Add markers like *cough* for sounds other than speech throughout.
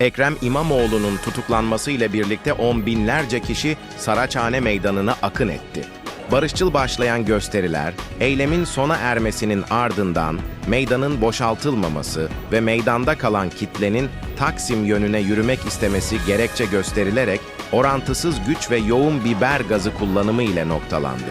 Ekrem İmamoğlu'nun tutuklanması ile birlikte on binlerce kişi Saraçhane Meydanı'na akın etti. Barışçıl başlayan gösteriler, eylemin sona ermesinin ardından meydanın boşaltılmaması ve meydanda kalan kitlenin Taksim yönüne yürümek istemesi gerekçe gösterilerek orantısız güç ve yoğun biber gazı kullanımı ile noktalandı.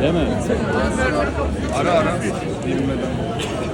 Değil mi? Fenerbahçe'nin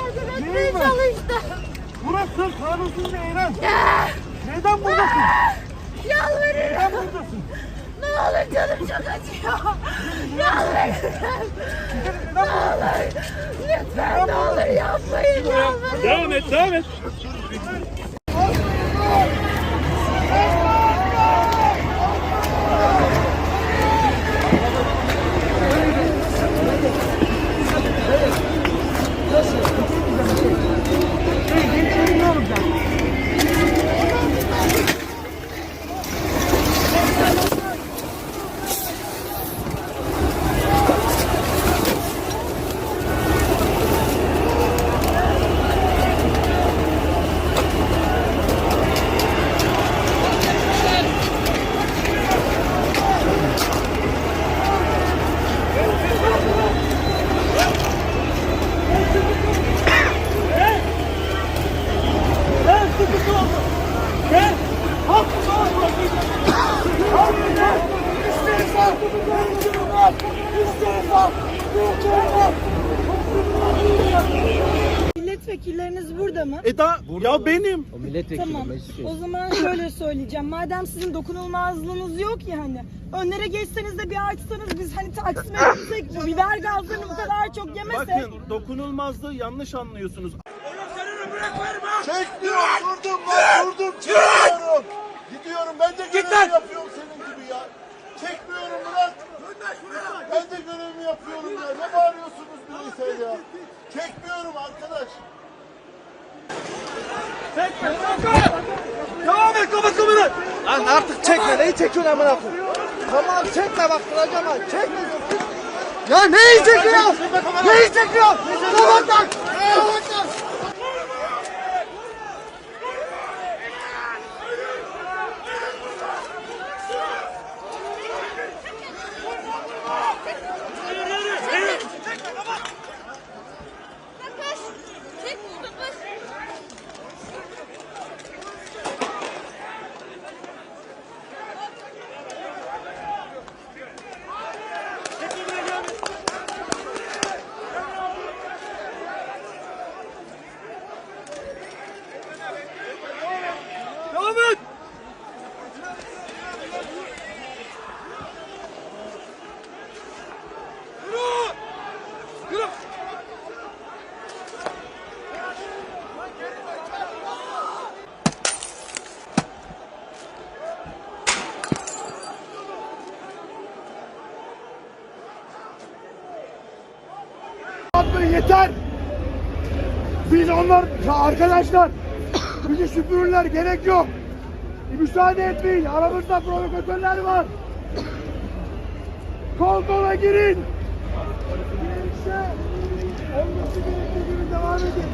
Öldürmeye çalıştı. Burası kanunsuz bir eylem. Neden buradasın? Yalvarırım. Neden buradasın? Ne olur canım çok acıyor. Yalvarırım. Ne olur. Lütfen ne olur yapmayın. Devam et, devam et. Milletvekilleriniz burada mı? E da ya benim. O milletvekili Tamam. meclis. O zaman şöyle söyleyeceğim. Madem sizin dokunulmazlığınız yok ya hani. Önlere geçseniz de bir açsanız biz hani Taksim'e *laughs* gitsek, biber gazlarını bu kadar çok yemesek. Bakın dokunulmazlığı yanlış anlıyorsunuz. Çekmiyorum, durdum ben, durdum, çekmiyorum. Gidiyorum, ben de görev yapıyorum senin gibi ya. Çekmiyorum Murat. Ben de yapıyorum ya. Ne bağırıyorsunuz bireysel ya? Çekmiyorum arkadaş. Devam et kapat kamerayı. Lan artık çekme neyi çekiyorsun amına koyayım? Tamam çekme bak duracağım ha. Çekme. Ya neyi çekiyorsun? Neyi çekiyorsun? Kapat lan. Kapat lan. Devam et. Yürü. Yürü. Yapmayın yeter. Biz onlar arkadaşlar bizi süpürürler gerek yok. Müsaade etmeyin. Aramızda provokatörler var. Kol kola girin. Gerekse olması gerektiği gibi devam edin.